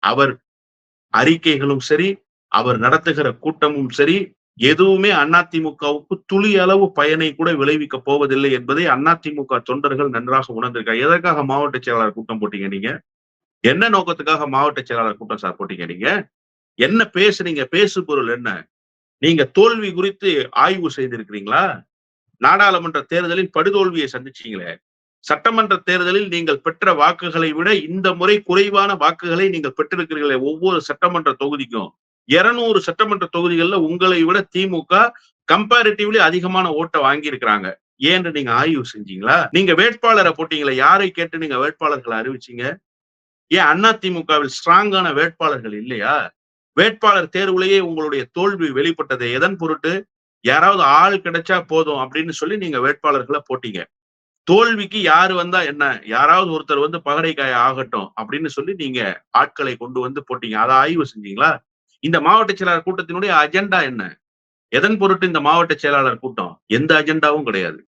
அவர் அறிக்கைகளும் சரி அவர் நடத்துகிற கூட்டமும் சரி எதுவுமே அதிமுகவுக்கு துளி அளவு பயனை கூட விளைவிக்க போவதில்லை என்பதை அதிமுக தொண்டர்கள் நன்றாக உணர்ந்திருக்காங்க. எதற்காக மாவட்ட செயலாளர் கூட்டம் போட்டீங்க நீங்க? என்ன நோக்கத்துக்காக மாவட்ட செயலாளர் கூட்டம் சார் போட்டீங்க நீங்க? என்ன பேசுறீங்க பேசு பொருள் என்ன? நீங்க தோல்வி குறித்து ஆய்வு செய்திருக்கிறீங்களா? நாடாளுமன்ற தேர்தலில் படுதோல்வியை சந்திச்சீங்களே. சட்டமன்ற தேர்தலில் நீங்கள் பெற்ற வாக்குகளை விட இந்த முறை குறைவான வாக்குகளை நீங்கள் பெற்றிருக்கிறீர்களே ஒவ்வொரு சட்டமன்ற தொகுதிக்கும். இருநூறு சட்டமன்ற தொகுதிகளில் உங்களை விட திமுக கம்பேரிட்டிவ்லி அதிகமான ஓட்டை வாங்கியிருக்கிறாங்க. ஏன்னு நீங்க ஆய்வு செஞ்சீங்களா? நீங்க வேட்பாளரை போட்டீங்களா யாரை கேட்டு நீங்க வேட்பாளர்களை அறிவிச்சீங்க? ஏன் அண்ணா திமுகவில் ஸ்ட்ராங்கான வேட்பாளர்கள் இல்லையா? வேட்பாளர் தேர்வுலேயே உங்களுடைய தோல்வி வெளிப்பட்டது. எதன் பொருட்டு? யாராவது ஆள் கிடைச்சா போதும் அப்படின்னு சொல்லி நீங்க வேட்பாளர்களை போட்டீங்க. தோல்விக்கு யாரு வந்தா என்ன? யாராவது ஒருத்தர் வந்து பகடைக்காய ஆகட்டும் அப்படின்னு சொல்லி நீங்க ஆட்களை கொண்டு வந்து போட்டீங்க. அதை ஆய்வு செஞ்சீங்களா? இந்த மாவட்ட செயலாளர் கூட்டத்தினுடைய அஜெண்டா என்ன? எதன் பொருட்டு இந்த மாவட்ட செயலாளர் கூட்டம்? எந்த அஜெண்டாவும் கிடையாது.